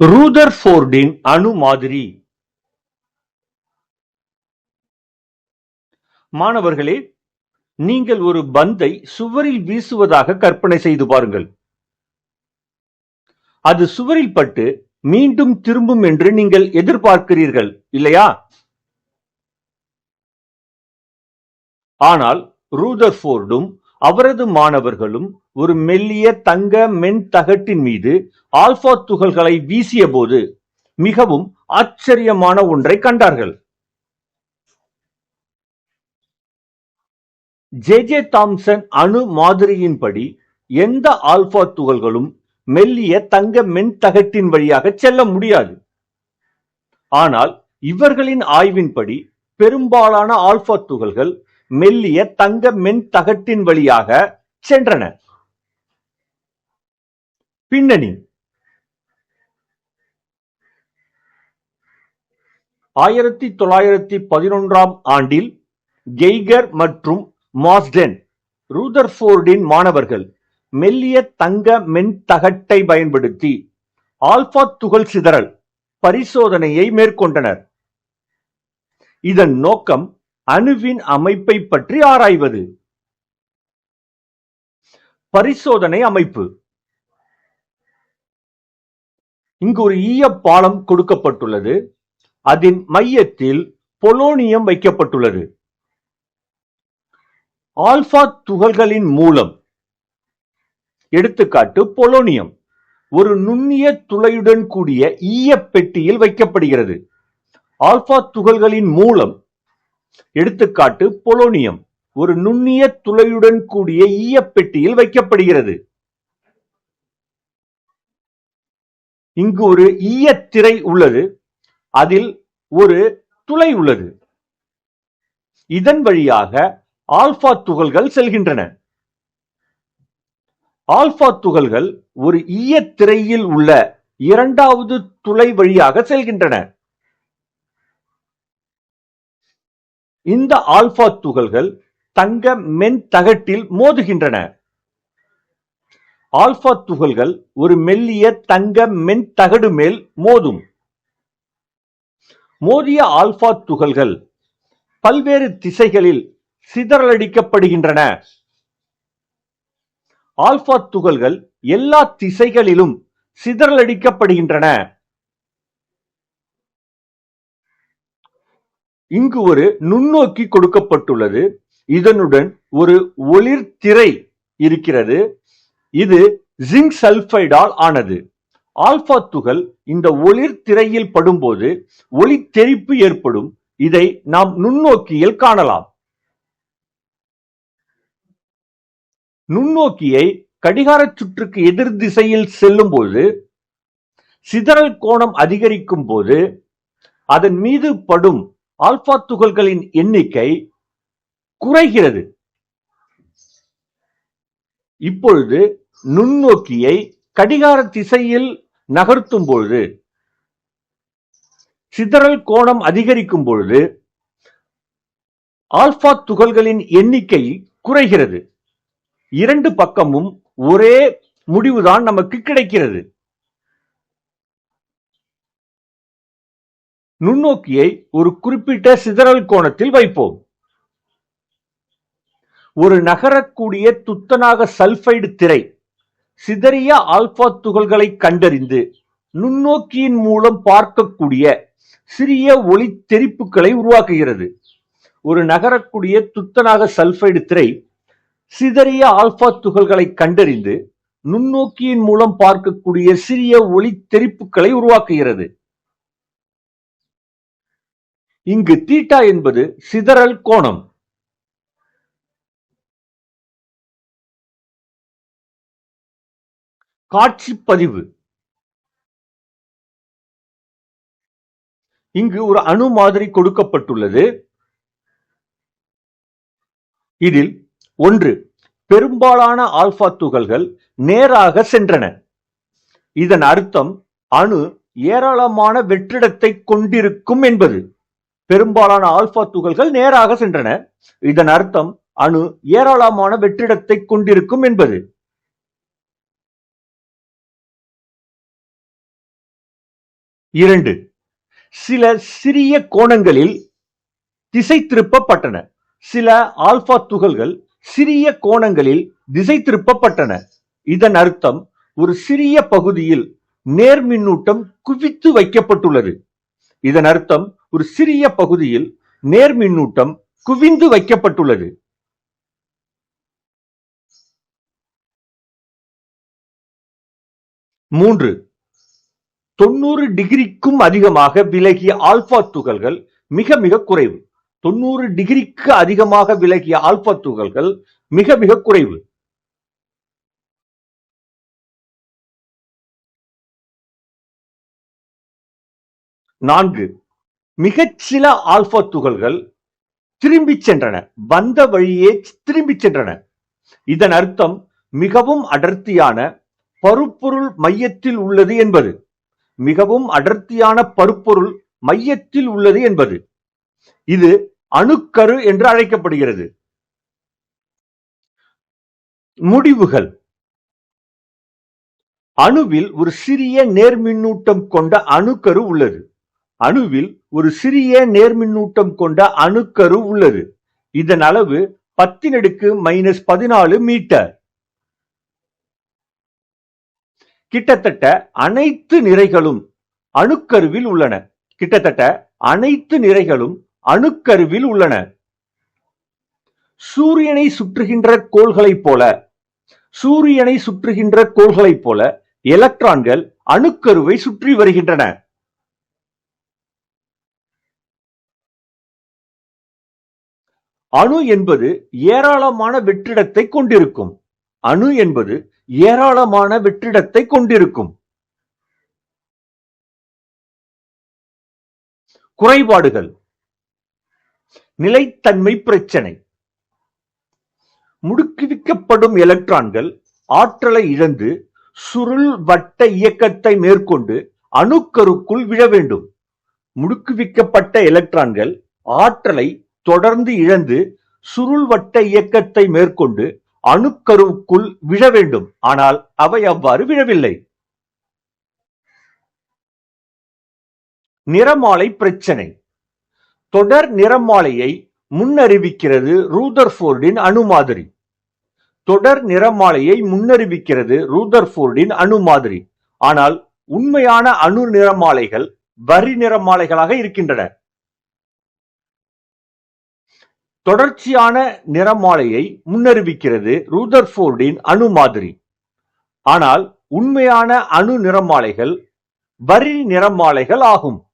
ரூதர்ஃபோர்டின் அணு மாதிரி. மாணவர்களே நீங்கள் ஒரு பந்தை சுவரில் வீசுவதாக கற்பனை செய்து பாருங்கள். அது சுவரில் பட்டு மீண்டும் திரும்பும் என்று நீங்கள் எதிர்பார்க்கிறீர்கள் இல்லையா? ஆனால் ரூதர்ஃபோர்டும் அவரது மாணவர்களும் ஒரு மெல்லிய தங்க மென் தகட்டின் மீது ஆல்பா துகள்களை வீசிய போது மிகவும் ஆச்சரியமான ஒன்றை கண்டார்கள். ஜே ஜே தாம்சன் அணு மாதிரியின்படி எந்த ஆல்பா துகள்களும் மெல்லிய தங்க மென் தகட்டின் வழியாக செல்ல முடியாது. ஆனால் இவர்களின் ஆய்வின்படி பெரும்பாலான ஆல்பா துகள்கள் மெல்லிய தங்க மென் தகட்டின் வழியாக சென்றன. பின்னணி. ஆயிரத்தி தொள்ளாயிரத்தி பதினொன்றாம் ஆண்டில் கெய்கர் மற்றும் மாஸ்டென் ரூதர்ஃபோர்டின் மாணவர்கள் மெல்லிய தங்க மென் தகட்டை பயன்படுத்தி ஆல்பா துகள் சிதறல் பரிசோதனையை மேற்கொண்டனர். இதன் நோக்கம் அணுவின் அமைப்பை பற்றி ஆராய்வது. பரிசோதனை அமைப்பு. இங்கு ஒரு ஈய பாலம் கொடுக்கப்பட்டுள்ளது. அதன் மையத்தில் பொலோனியம் வைக்கப்பட்டுள்ளது. ஆல்பா துகள்களின் மூலம். எடுத்துக்காட்டு பொலோனியம் ஒரு நுண்ணிய துளையுடன் கூடிய ஈய பெட்டியில் வைக்கப்படுகிறது. ஆல்பா துகள்களின் மூலம் எடுத்துக்காட்டு பொலோனியம் ஒரு நுண்ணிய துளையுடன் கூடிய ஈயப்பெட்டியில் வைக்கப்படுகிறது. இங்கு ஒரு ஈய திரை உள்ளது அதில் ஒரு துளை உள்ளது. இதன் வழியாக ஆல்பா துகள்கள் செல்கின்றன. ஆல்பா துகள்கள் ஒரு ஈய திரையில் உள்ள இரண்டாவது துளை வழியாக செல்கின்றன. இந்த ஆல்பா துகள்கள் தங்க மென் தகட்டில் மோதுகின்றன. ஆல்பா துகள்கள் ஒரு மெல்லிய தங்க மென் தகடு மேல் மோதும். மோதிய ஆல்பா துகள்கள் பல்வேறு திசைகளில் சிதறலடிக்கப்படுகின்றன. ஆல்பா துகள்கள் எல்லா திசைகளிலும் சிதறலடிக்கப்படுகின்றன. இங்கு ஒரு நுண்ணோக்கி கொடுக்கப்பட்டுள்ளது. இதனுடன் ஒரு ஒளிர்திரை இருக்கிறது. இது ஜிங்க் சல்பைடால் ஆனது. ஆல்பா துகள் இந்த ஒளிர் திரையில் படும்போது ஒளி தெரிப்பு ஏற்படும். இதை நாம் நுண்ணோக்கியில் காணலாம். நுண்ணோக்கியை கடிகார சுற்றுக்கு எதிர் திசையில் செல்லும் போது சிதறல் கோணம் அதிகரிக்கும் போது அதன் மீது படும் ஆல்பா துகள்களின் எண்ணிக்கை குறைகிறது. இப்பொழுது நுண்ணோக்கியை கடிகார திசையில் நகர்த்தும் பொழுது சிதறல் கோணம் அதிகரிக்கும் பொழுது ஆல்பா துகள்களின் எண்ணிக்கை குறைகிறது. இரண்டு பக்கமும் ஒரே முடிவுதான் நமக்கு கிடைக்கிறது. நுண்ணோக்கியை ஒரு குறிப்பிட்ட சிதறல் கோணத்தில் வைப்போம். ஒரு நகரக்கூடிய துத்தநாக சல்பைடு திரை சிதறிய ஆல்பா துகள்களை கண்டறிந்து நுண்ணோக்கியின் மூலம் பார்க்கக்கூடிய சிறிய ஒளி தெரிப்புகளை உருவாக்குகிறது. ஒரு நகரக்கூடிய துத்தநாக சல்பைடு திரை சிதறிய ஆல்பா துகள்களை கண்டறிந்து நுண்ணோக்கியின் மூலம் பார்க்கக்கூடிய சிறிய ஒளி தெரிப்புகளை உருவாக்குகிறது. இங்கு தீட்டா என்பது சிதறல் கோணம். காட்சி பதிவு இங்கு ஒரு அணு மாதிரி கொடுக்கப்பட்டுள்ளது. இதில் ஒன்று பெரும்பாலான ஆல்பா துகள்கள் நேராக சென்றன. இதன் அர்த்தம் அணு ஏராளமான வெற்றிடத்தை கொண்டிருக்கும் என்பது. பெரும்பாலான ஆல்பா துகள்கள் நேராக சென்றன. இதன் அர்த்தம் அணு ஏராளமான வெற்றிடத்தை கொண்டிருக்கும் என்பது. இரண்டு சில சிறிய கோணங்களில் திசை திருப்பப்பட்டன சில ஆல்பா துகள்கள் சிறிய கோணங்களில் திசை திருப்பப்பட்டன இதன் அர்த்தம் ஒரு சிறிய பகுதியில் நேர்மின்னூட்டம் குவித்து வைக்கப்பட்டுள்ளது. இதன் அர்த்தம் ஒரு சிறிய பகுதியில் நேர்மின்னூட்டம் குவிந்து வைக்கப்பட்டுள்ளது. மூன்று. தொண்ணூறு டிகிரிக்கும் அதிகமாக விலகிய ஆல்பா துகள்கள் மிக மிக குறைவு. தொண்ணூறு டிகிரிக்கு அதிகமாக விலகிய ஆல்பா துகள்கள் மிக மிக குறைவு. நான்கு. மிகச்சில ஆல்பா துகள்கள் திரும்பிச் சென்றன. வந்த வழியே திரும்பிச் சென்றன. இதன் அர்த்தம் மிகவும் அடர்த்தியான பருப்பொருள் மையத்தில் உள்ளது என்பது. மிகவும் அடர்த்தியான பருப்பொருள் மையத்தில் உள்ளது என்பது. இது அணுக்கரு என்று அழைக்கப்படுகிறது. முடிவுகள். அணுவில் ஒரு சிறிய நேர்மின்னூட்டம் கொண்ட அணுக்கரு உள்ளது. அணுவில் ஒரு சிறிய நேர்மின்னூட்டம் கொண்ட அணுக்கரு உள்ளது. இதன் அளவு பத்தினடுக்கு மைனஸ் பதினாலு மீட்டர் கிட்டத்தட்ட அனைத்து நிறைகளும் அணுக்கருவில் உள்ளன. கிட்டத்தட்ட அனைத்து நிறைகளும் அணுக்கருவில் உள்ளன. சூரியனை சுற்றுகின்ற கோள்களைப் போல சூரியனை சுற்றுகின்ற கோள்களைப் போல எலக்ட்ரான்கள் அணுக்கருவை சுற்றி வருகின்றன. அணு என்பது ஏராளமான வெற்றிடத்தை கொண்டிருக்கும். அணு என்பது ஏராளமான வெற்றிடத்தை கொண்டிருக்கும். குறைபாடுகள். நிலைத்தன்மை பிரச்சனை. முடுக்குவிக்கப்படும் எலக்ட்ரான்கள் ஆற்றலை இழந்து சுருள் வட்ட இயக்கத்தை மேற்கொண்டு அணுக்கருக்குள் விழ வேண்டும். முடுக்குவிக்கப்பட்ட எலக்ட்ரான்கள் ஆற்றலை தொடர்ந்து இழந்து சுருள்வட்ட இயக்கத்தை மேற்கொண்டு அணுக்கருவுக்குள் விழ வேண்டும். ஆனால் அவை அவ்வாறு விழவில்லை. நிறமாலை பிரச்சனை. தொடர் நிறமாலையை முன்னறிவிக்கிறது ரூதர்ஃபோர்டின் அணு மாதிரி. தொடர் நிறமாலையை முன்னறிவிக்கிறது ரூதர்ஃபோர்டின் அணு மாதிரி. ஆனால் உண்மையான அணு நிறமாலைகள் வரி நிறமாலைகளாக இருக்கின்றன. தொடர்ச்சியான நிறமாலையை முன்னறிவிக்கிறது ரூதர்ஃபோர்டின் அணு மாதிரி. ஆனால் உண்மையான அணு நிறமாலைகள் வரி நிறமாலைகள் ஆகும்.